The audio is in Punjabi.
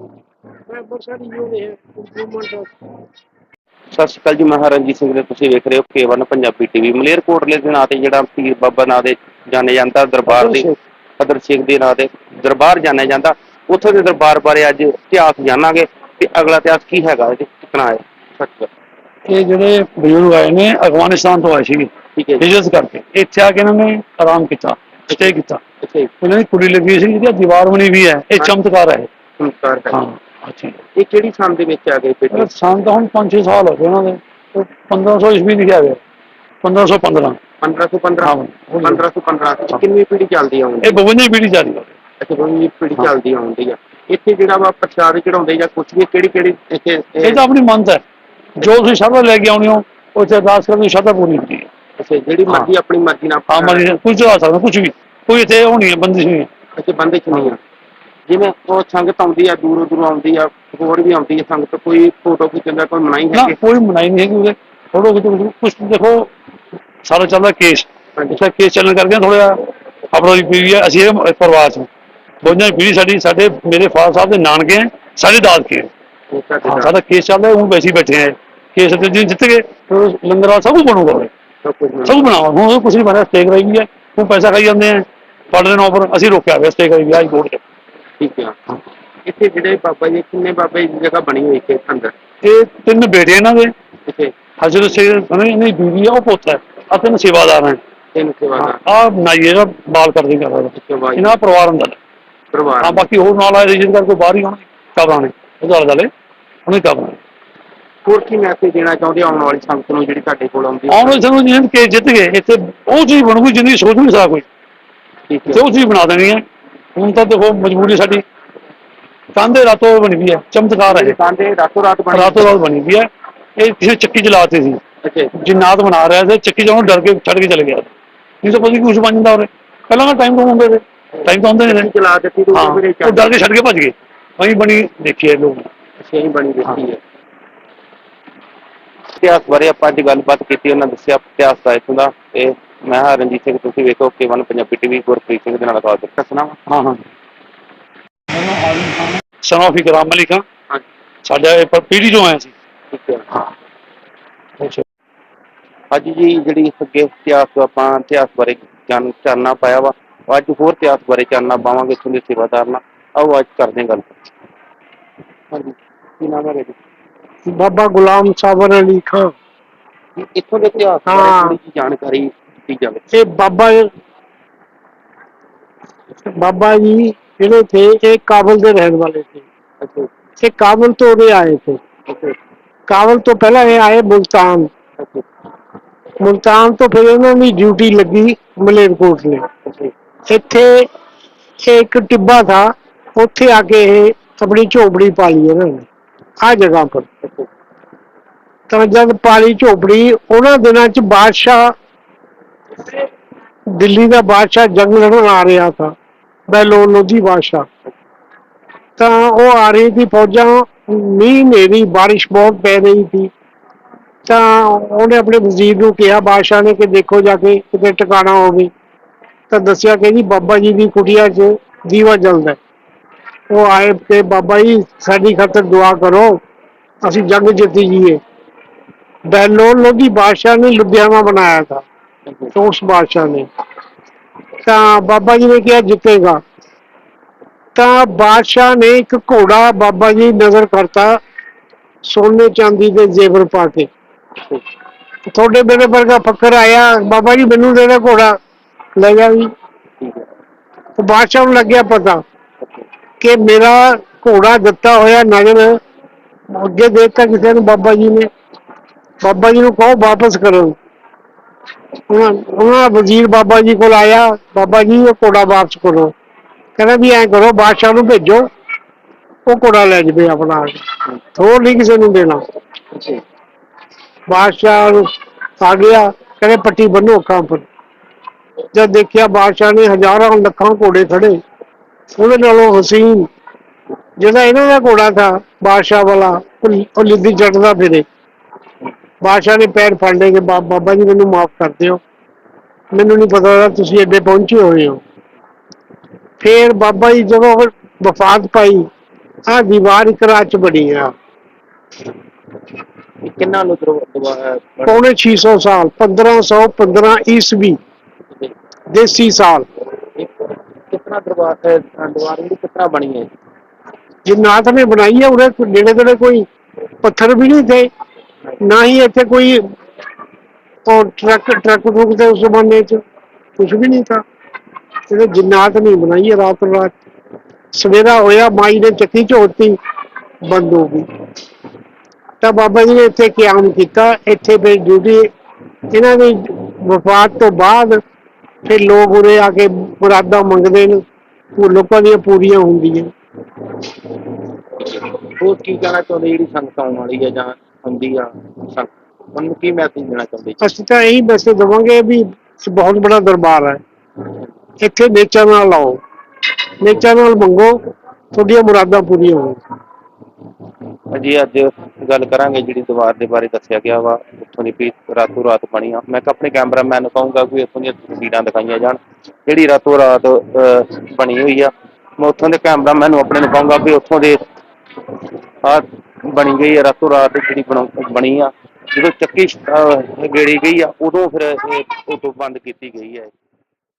ਜੋ ਹੈ ਇੰਪਰੂਵਮੈਂਟ ਸਤਿ ਸ਼੍ਰੀ ਅਕਾਲ ਜੀ ਮੈਂ ਹਾਂ ਰਣਜੀਤ ਸਿੰਘ ਤੇ ਤੁਸੀਂ ਵੇਖ ਰਹੇ ਹੋ ਕੇਵਨ ਪੰਜਾਬੀ ਟੀਵੀ ਮਲੇਰਕੋਟਲੇ ਦੇ ਨਾਂ ਤੇ ਜਿਹੜਾ ਪੀਰ ਬਾਬਾ ਨਾਂ ਦੇ ਜਾਣੇ ਜਾਂਦਾ ਦਰਬਾਰ ਦੀ ਕਦਰ ਸਿੰਘ ਦੇ ਨਾਂ ਤੇ ਦਰਬਾਰ ਜਾਣਿਆ ਜਾਂਦਾ। ਉੱਥੋਂ ਦੇ ਦਰਬਾਰ ਬਾਰੇ ਅੱਜ ਇਤਿਹਾਸ ਜਾਣਾਂਗੇ ਕਿ ਅਗਲਾ ਇਤਿਹਾਸ ਕੀ ਹੈਗਾ ਇਹਦੇ ਕਿਤਨਾ ਹੈ? ਸੱਚ ਇਹ ਜਿਹੜੇ ਬਜ਼ੁਰਗ ਆਏ ਨੇ ਅਫਗਾਨਿਸਤਾਨ ਤੋਂ ਆਏ ਸੀਗੇ। ਠੀਕ ਹੈ ਜੀ। ਹਿਜਰਤ ਕਰਕੇ। ਇੱਥੇ ਆ ਕੇ ਇਹਨਾਂ ਨੇ ਆਰਾਮ ਕੀਤਾ ਸਟੇ ਕੀਤਾ। ਜੀ। ਉਹਨਾਂ ਦੀ ਕੁੜੀ ਲੱਗੀ ਸੀ ਜਿਹਦੀ ਦੀਵਾਰ ਬਣੀ ਵੀ ਹੈ ਇਹ ਚਮਤਕਾਰ ਹੈ। ਸੰਸਕਾਰ ਹਾਂ ਹੈ ਅੱਛਾ। ਇਹ ਕਿਹੜੀ ਸੰਨ ਦੇ ਵਿੱਚ ਆ ਗਏ ਬੇਟੇ? ਤਾਂ ਹੁਣ 5-6 ਸਾਲ ਹੋ ਗਏ ਉਹਨਾਂ ਦੇ। ਉਹ 1500 ਈਸਵੀ ਲਿਖਿਆ ਹੋਇਆ 1515 1515 ਹਾਂ, ਉਹ- 1515 ਕਿੰਨੀ ਪੀੜ੍ਹੀ ਚੱਲਦੀ ਆਉਂਦੀ ਇਹ 52 ਪੀੜ੍ਹੀ ਚੱਲ ਰਹੀ ਹੈ ਅੱਛਾ ਕੋਈ ਹਾਂ। ਚੱਲਦੀ ਆਉਂਦੀ ਆ। ਇੱਥੇ ਜਿਹੜਾ ਵਾ ਪ੍ਰਸ਼ਾਦ ਚੜਾਉਂਦੇ ਜਾਂ ਕੁਝ ਵੀ ਕਿਹੜੀ ਕਿਹੜੀ ਇੱਥੇ ਇਹ- ਇਹ ਤਾਂ ਆਪਣੀ ਮੰਨਤ ਹੈ। ਜੋ ਤੁਸੀਂ ਸ਼ਰਧਾ ਲੈ ਕੇ ਆਉਣੀ ਹੋ ਉਹ ਤੇ ਅਰਦਾਸ ਕਰਨ ਦੀ ਸ਼ਰਧਾ ਪੂਰੀ ਹੁੰਦੀ ਹੈ। ਅੱਛਾ ਜਿਹੜੀ। ਮਰਜ਼ੀ ਆਪਣੀ ਮਰਜ਼ੀ ਨਾਲ ਕੁਝ ਚਲਾ ਸਕਦਾ ਕੁਝ ਵੀ। ਕੋਈ ਇੱਥੇ ਨਹੀਂ ਹੈ ਬੰਦਿਸ਼ ਨਹੀਂ ਹੈ। ਅੱਛਾ ਬੰਦੇ ਚ ਨਹੀਂ ਆ ਜਿਵੇਂ ਉਹ ਸੰਗਤ ਆਉਂਦੀ ਆ ਦੂਰੋਂ ਦੂਰੋਂ ਆਉਂਦੀ ਆ ਹੋਰ ਵੀ ਆਉਂਦੀ ਆ ਸੰਗਤ ਕੋਈ ਫੋਟੋ ਖਿੱਚਣ ਦਾ ਕੋਈ ਮਨਾਈ ਨਾ ਹੈ ਕੋਈ ਮਨਾਈ ਨਹੀਂ ਹੈਗੀ ਉਹਦੇ ਥੋੜੋ ਕਿ ਕੁਝ ਦੇਖੋ ਸਾਰਾ ਚੱਲਦਾ ਕੇਸ ਹਾਂਜੀ। ਅੱਛਾ ਕੇਸ ਚੱਲਣ ਕਰਕੇ ਥੋੜਾ ਖਬਰੋਂ ਦੀ ਪੀੜੀ ਹੈ ਅਸੀਂ ਇਹ ਪਰਿਵਾਰ ਚ ਬੋਝਾਂ ਦੀ ਪੀੜੀ ਸਾਡੀ ਸਾਡੇ ਮੇਰੇ ਫਾਦਰ ਸਾਹਿਬ ਦੇ ਨਾਨਕੇ ਹੈ ਸਾਡੇ ਦਾਦਕੇ ਹੈ। ਉਹ ਸਾਡੇ ਹਾਂ ਨਾਲ ਸਾਡਾ ਕੇਸ ਚੱਲਦਾ ਹੁਣ ਵੈਸੇ ਹੀ ਬੈਠੇ ਆ। ਕੇਸ ਤੇ ਜੀ ਜਿੱਤ ਗਏ ਫਿਰ ਲੰਗਰ ਵਾਲਾ ਸਭ ਕੁਝ ਬਣੂਗਾ ਉਰੇ। ਸਭ ਕੁਝ ਸਭ ਬਣਾਵਾ ਹੁਣ ਉਹ ਕੁਝ ਨਹੀਂ ਬਣਿਆ ਸਟੇਕ ਰਹੀ ਹੈ ਹੁਣ ਪੈਸਾ ਖਾਈ ਜਾਂਦੇ ਆ। ਨੇ ਉੱਪਰ ਅਸੀਂ ਰੋਕਿਆ ਹੋਇਆ ਸਟੇਕ ਰਹੀ ਹਾਈ ਕੋਰਟ ਚ। ਠੀਕ ਆ। ਇੱਥੇ ਜਿਹੜੇ ਬਾਬਾ ਜੀ ਕਿੰਨੇ ਬਾਬਾ ਜੀ ਦੀ ਜਗ੍ਹਾ ਬਣੀ ਹੋਈ ਇੱਥੇ ਅੰਦਰ? ਇਹ ਤਿੰਨ ਬੇਟੇ ਇਹਨਾਂ ਦੇ। ਇੱਥੇ? ਹਜ਼ਰਤ ਸੇ ਇਹਨਾਂ ਦੀ ਬੀਵੀ ਆ ਉਹ ਪੁੱਤ ਹੈ। ਆ ਤਿੰਨ ਸੇਵਾਦਾਰ ਹਨ ਤਿੰਨ ਸੇਵਾਦਾਰ। ਆ ਨਾਈਏ ਦਾ ਬਾਲ ਕਰਦੇ ਕਰਦਾ ਇਹਨਾਂ ਦਾ ਪਰਿਵਾਰ ਹੁੰਦਾ ਪਰਿਵਾਰ। ਹਾਂ ਬਾਕੀ ਹੋਰ ਨਾਲ ਆਏ ਰਿਸ਼ਤੇ ਕਰਕੇ ਬਾਹਰ ਹੀ ਹੋਣਗੇ ਕਬਰਾਂ ਨੇ ਉਹਦੇ ਆਲੇ ਉਹਨੇ ਕਬਰਾਂ ਨੇ ਹੋਰ ਕੀ ਮੈਸੇਜ ਦੇਣਾ ਚਾਹੁੰਦੇ ਹੋ ਆਉਣ ਵਾਲੀ ਸੰਗਤ ਨੂੰ ਜਿਹੜੀ ਤੁਹਾਡੇ ਕੋਲ ਆਉਂਦੀ ਆਉਣ ਵਾਲੇ ਸਾਨੂੰ ਜਿਹਨ ਕੇ ਜਿੱਤ ਗਏ ਇੱਥੇ ਉਹ ਚੀਜ਼ ਬਣੂਗੀ ਜਿੰਨੀ ਸੋਚ ਨਹੀਂ ਸਕਦਾ ਕੋਈ। ਠੀਕ ਤੇ ਹੈ ਉਹ ਚੀਜ਼ ਬਣਾ ਦੇਣੀ ਹੈ। ਹੁਣ ਤਾਂ ਦੇਖੋ ਮਜਬੂਰੀ ਸਾਡੀ। ਕਾਂਦੇ ਰਾਤੋਂ ਬਣੀ ਵੀ ਹੈ ਚਮਤਕਾਰ ਹੈ। ਕਾਂਦੇ ਰਾਤੋਂ ਰਾਤ ਬਣੀ। ਰਾਤੋਂ ਰਾਤ ਬਣੀ ਵੀ ਹੈ। ਇਹ ਕਿਸੇ ਚੱਕੀ ਚਲਾਤੇ ਸੀ। ਅੱਛਾ। ਜਿੰਨਾਤ ਬਣਾ ਰਿਹਾ ਸੀ ਚੱਕੀ ਚੋਂ ਡਰ ਕੇ ਛੱਡ ਕੇ ਚਲੇ ਗਿਆ। ਨਹੀਂ ਤਾਂ ਪਤਾ ਕੁਝ ਬਣ ਜਾਂਦਾ ਉਰੇ। ਪਹਿਲਾਂ ਦਾ ਟਾਈਮ ਤੋਂ ਹੁੰਦੇ ਸੀ। ਟਾਈਮ ਤਾਂ ਹੁੰਦੇ ਸੀ। ਚਲਾ ਦਿੱਤੀ ਤੂੰ ਉਹ ਡਰ ਕੇ ਛੱਡ ਕੇ ਭੱਜ ਗਏ। ਵਹੀਂ ਬਣੀ ਦੇਖੀ ਹੈ ਲੋਕ। ਸਹੀ ਬਣੀ ਦਿੱਤੀ ਹੈ। ਇਤਿਹਾਸ ਬਾਰੇ ਆਪਾਂ ਅੱਜ ਗੱਲਬਾਤ ਕੀਤੀ ਉਹਨਾਂ ਦੱਸਿਆ ਇਤਿਹਾਸ ਦਾ ਇੱਥੋਂ ਦਾ ਤੇ ਮੈਂ ਹਾਂ ਰਣਜੀਤ ਸਿੰਘ ਤੁਸੀਂ ਵੇਖੋ ਕੇ ਵਨ ਪੰਜਾਬੀ ਟੀਵੀ ਗੁਰਪ੍ਰੀਤ ਸਿੰਘ ਦੇ ਨਾਲ ਗੱਲ ਕਰ। ਸੁਣਾ ਹਾਂ ਹਾਂ। ਸਨ ਆਫ ਇਕਰਾਮ ਮਲਿਕ ਹਾਂ। ਸਾਡਾ ਇਹ ਪਰ ਪੀੜੀ ਤੋਂ ਆਇਆ ਸੀ। ਠੀਕ ਹੈ। ਹਾਂ। ਅੱਛਾ। ਅੱਜ ਜੀ ਜਿਹੜੀ ਅੱਗੇ ਇਤਿਹਾਸ ਆਪਾਂ ਇਤਿਹਾਸ ਬਾਰੇ ਜਾਣ ਚਾਨਣਾ ਪਾਇਆ ਵਾ ਅੱਜ ਹੋਰ ਇਤਿਹਾਸ ਬਾਰੇ ਚਾਨਣਾ ਪਾਵਾਂਗੇ ਇੱਥੋਂ ਦੇ ਸੇਵਾਦਾਰ ਨਾਲ ਆਓ ਅੱਜ ਕਰਦੇ ਹਾਂ ਗੱਲ। ਹਾਂਜੀ। ਕੀ ਨਾਮ ਹੈ ਜੀ ਬਾਬਾ ਗੁਲਾਮ ਸਾਬਰ ਅਲੀ ਖਾਂ। ਇੱਥੋਂ ਦੇ ਇਤਿਹਾਸ ਬਾਰੇ। ਥੋੜੀ ਜਾਣਕਾਰੀ ਦਿੱਤੀ ਜਾਵੇ ਇਹ ਬਾਬਾ ਬਾਬਾ ਜੀ ਜਿਹੜੇ ਥੇ ਇਹ ਕਾਬਲ ਦੇ ਰਹਿਣ ਵਾਲੇ थे ਅੱਛਾ। ਇਹ ਕਾਬਲ ਤੋਂ ਉਰੇ ਆਏ ਅੱਛਾ। ਕਾਬਲ ਤੋਂ ਪਹਿਲਾਂ ਇਹ ਆਏ ਮੁਲਤਾਨ। ਮੁਲਤਾਨ ਤੋਂ ਫਿਰ ਇਹਨਾਂ ਦੀ ਡਿਊਟੀ ਲੱਗੀ ਮਲੇਰਕੋਟਲੇ ਅੱਛਾ। ਇੱਥੇ ਇਹ ਇੱਕ ਟਿੱਬਾ ਥਾ ਉੱਥੇ ਆ ਕੇ ਇਹ ਆਪਣੀ ਝੋਪੜੀ ਪਾ ਲਈ ਇਹਨਾਂ ਨੇ ਆ ਜਗ੍ਹਾ ਪਰ। ਤਾਂ ਜਦ ਪਾਲੀ ਝੋਪੜੀ ਉਹਨਾਂ ਦਿਨਾਂ ਚ ਬਾਦਸ਼ਾਹ ਦਿੱਲੀ ਦਾ ਬਾਦਸ਼ਾਹ ਜੰਗ ਲੜਨ ਆ ਰਿਹਾ ਥਾ ਬੈਲੋ ਲੋਧੀ ਬਾਦਸ਼ਾਹ। ਤਾਂ ਉਹ ਆ ਰਹੀ ਸੀ ਫੌਜਾਂ, ਮੀਂਹ ਮੇਰੀ ਬਾਰਿਸ਼ ਬਹੁਤ ਪੈ ਰਹੀ ਸੀ। ਤਾਂ ਉਹਨੇ ਆਪਣੇ ਵਜ਼ੀਰ ਨੂੰ ਕਿਹਾ, ਬਾਦਸ਼ਾਹ ਨੇ ਕਿ ਦੇਖੋ ਜਾ ਕੇ ਕਿਤੇ ਟਿਕਾਣਾ ਹੋਵੇ ਤਾਂ ਦੱਸਿਆ ਕਿ ਜੀ, ਬਾਬਾ ਜੀ ਦੀ ਕੁਟੀਆ 'ਚ ਦੀਵਾ ਜਲਦਾ ਉਹ ਆਏ ਤੇ ਬਾਬਾ ਜੀ, ਸਾਡੀ ਖਾਤਰ ਦੁਆ ਕਰੋ, ਅਸੀਂ ਜੰਗ ਜਿੱਤੀ ਜੀਏ ਬੈਲੋਨ ਲੋਧੀ ਬਾਦਸ਼ਾਹ ਨੇ ਲੁਧਿਆਣਾ ਬਣਾਇਆ था ਤੇ ਉਸ ਬਾਦਸ਼ਾਹ ਨੇ। ਤਾਂ ਬਾਬਾ ਜੀ ਨੇ ਕਿਹਾ, ਜਿੱਤੇਗਾ। ਤਾਂ ਬਾਦਸ਼ਾਹ ਨੇ ਇੱਕ ਘੋੜਾ ਬਾਬਾ ਜੀ ਨਜ਼ਰ ਕਰਤਾ, ਸੋਨੇ ਚਾਂਦੀ ਦੇ ਜ਼ੇਵਰ ਪਾ ਕੇ। ਤੁਹਾਡੇ ਮੇਰੇ ਵਰਗਾ ਫੱਕਰ ਆਇਆ, ਬਾਬਾ ਜੀ ਮੈਨੂੰ ਦੇ ਦੇ ਘੋੜਾ। ਲੈ ਗਿਆ ਵੀ ਤੇ ਬਾਦਸ਼ਾਹ ਨੂੰ ਲੱਗਿਆ ਪਤਾ ਕਿ ਮੇਰਾ ਘੋੜਾ ਦਿੱਤਾ ਹੋਇਆ ਨਜ਼ਰ ਅੱਗੇ ਦੇਤਾ ਕਿਸੇ ਨੂੰ ਬਾਬਾ ਜੀ ਨੇ। ਬਾਬਾ ਜੀ ਨੂੰ ਕਹੋ, ਵਾਪਸ ਕਰੋ। ਉਹਨਾਂ ਉਹਨਾਂ ਦਾ ਵਜ਼ੀਰ ਬਾਬਾ ਜੀ ਕੋਲ ਆਇਆ ਬਾਬਾ ਜੀ ਇਹ ਘੋੜਾ ਵਾਪਸ ਕਰੋ। ਕਹਿੰਦਾ ਵੀ ਐਂ ਕਰੋ ਬਾਦਸ਼ਾਹ ਨੂੰ ਭੇਜੋ ਉਹ ਘੋੜਾ ਲੈ ਜਵੇ ਆਪਣਾ। ਥੋੜ ਨਹੀਂ ਕਿਸੇ ਨੂੰ ਦੇਣਾ। ਬਾਦਸ਼ਾਹ ਨੂੰ ਆ ਗਿਆ ਕਹਿੰਦੇ ਪੱਟੀ ਬੰਨੋ ਅੱਖਾਂ ਪਰ ਜਦ ਦੇਖਿਆ ਬਾਦਸ਼ਾਹ ਨੇ ਹਜ਼ਾਰਾਂ ਲੱਖਾਂ ਘੋੜੇ ਖੜੇ ਉਹਦੇ ਨਾਲੋਂ ਹਸੀਨ। ਜਿਹੜਾ ਇਹਨਾਂ ਦਾ ਘੋੜਾ ਥਾ ਬਾਦਸ਼ਾਹ ਵਾਲਾ ਉਹ ਉਹ ਲਿੱਦੀ ਚੜਦਾ ਫਿਰੇ। ਬਾਦਸ਼ਾਹ ਨੇ ਪੈਰ ਫੜ ਲਏ ਕਿ ਬਾਬਾ ਜੀ ਮੈਨੂੰ ਮਾਫ ਕਰ ਦਿਓ। ਮੈਨੂੰ ਨਹੀਂ ਪਤਾ ਸੀ ਤੁਸੀਂ ਐਡੇ ਪਹੁੰਚੇ ਹੋਏ ਹੋ। ਫੇਰ ਬਾਬਾ ਜੀ ਜਦੋਂ ਵਫਾਤ ਪਾਈ ਆ ਦੀਵਾਰ ਇੱਕ ਰਾਤ ਚ ਬਣੀ ਆ। ਕਿੰਨਾ ਨੂੰ ਪੌਣੇ 600 ਸਾਲ 1515 ਈਸਵੀ ਦੇਸੀ ਸਾਲ। ਕਿਤਨਾ ਦਰਬਾਰ ਹੈ ਦੀਵਾਰ ਜਿਹੜੀ ਕਿਤਨਾ ਬਣੀ ਹੈ? ਜਿਨਾਤ ਨੇ ਬਣਾਈ ਹੈ ਉਹਦੇ ਨੇੜੇ ਤੇੜੇ ਕੋਈ ਪੱਥਰ ਵੀ ਨਹੀਂ ਥੇ। ਨਾ ਹੀ ਇੱਥੇ ਕੋਈ ਉਹ ਟਰੱਕ ਟਰੱਕ ਟਰੁੱਕ ਤੇ ਉਸ ਜ਼ਮਾਨੇ ਚ ਕੁਝ ਵੀ ਨਹੀਂ ਥਾ ਇਹਨੇ ਜਿਨਾਤ ਨਹੀਂ ਬਣਾਈ ਹੈ ਰਾਤ ਰਾਤ। ਸਵੇਰਾ ਹੋਇਆ, ਮਾਈ ਨੇ ਚੱਕੀ ਝੋਤੀ ਬੰਦ ਹੋ ਗਈ। ਤਾਂ ਬਾਬਾ ਜੀ ਨੇ ਇੱਥੇ ਕਿਆਮ ਕੀਤਾ, ਇੱਥੇ ਫਿਰ ਡਿਊਟੀ, ਇਹਨਾਂ ਦੀ ਵਫਾਤ ਤੋਂ ਬਾਅਦ ਫਿਰ ਲੋਕ ਉਰੇ ਆ ਕੇ ਮੁਰਾਦਾਂ ਮੰਗਦੇ ਨੇ, ਉਹ ਲੋਕਾਂ ਦੀਆਂ ਪੂਰੀਆਂ ਹੁੰਦੀਆਂ। ਹੋਰ ਕੀ ਕਹਿਣਾ ਚਾਹੁੰਦੇ ਜਿਹੜੀ ਸੰਗਤ ਆਉਣ ਵਾਲੀ ਹੈ ਜਾਂ ਹੁੰਦੀ ਆ ਉਹਨੂੰ ਕੀ ਮੈਸੇਜ ਦੇਣਾ ਚਾਹੁੰਦੇ ਅਸੀਂ ਤਾਂ ਇਹੀ ਮੈਸੇਜ ਦਵਾਂਗੇ ਵੀ ਬਹੁਤ ਬੜਾ ਦਰਬਾਰ ਹੈ। ਇੱਥੇ ਨੇਚਰ ਨਾਲ ਆਓ ਨੇਚਰ ਨਾਲ ਮੰਗੋ ਤੁਹਾਡੀਆਂ ਮੁਰਾਦਾਂ ਪੂਰੀਆਂ ਹੋਣ। ਜੀ ਅੱਜ ਗੱਲ ਕਰਾਂਗੇ ਜਿਹੜੀ ਦੀਵਾਰ ਦੇ ਬਾਰੇ ਦੱਸਿਆ ਗਿਆ ਵਾ ਉੱਥੋਂ ਦੀ ਵੀ ਰਾਤੋਂ ਰਾਤ ਬਣੀ ਆ। ਮੈਂ ਆਪਣੇ ਕੈਮਰਾਮੈਨ ਨੂੰ ਕਹੂੰਗਾ ਕਿ ਇੱਥੋਂ ਦੀਆਂ ਤਸਵੀਰਾਂ ਦਿਖਾਈਆਂ ਜਾਣ ਜਿਹੜੀ ਰਾਤੋਂ ਰਾਤ ਬਣੀ ਹੋਈ ਆ। ਮੈਂ ਉੱਥੋਂ ਦੇ ਕੈਮਰਾਮੈਨ ਨੂੰ ਆਪਣੇ ਨੂੰ ਕਹੂੰਗਾ ਵੀ ਉੱਥੋਂ ਦੇ ਆ ਬਣੀ ਗਈ ਹੈ, ਰਾਤੋਂ ਰਾਤ ਜਿਹੜੀ ਬਣਾਉ- ਬਣੀ ਆ। ਜਦੋਂ ਚੱਕੀ ਗੇੜੀ ਗਈ ਆ, ਉਦੋਂ ਫਿਰ ਇਹ, ਉਦੋਂ ਬੰਦ ਕੀਤੀ ਗਈ ਹੈ।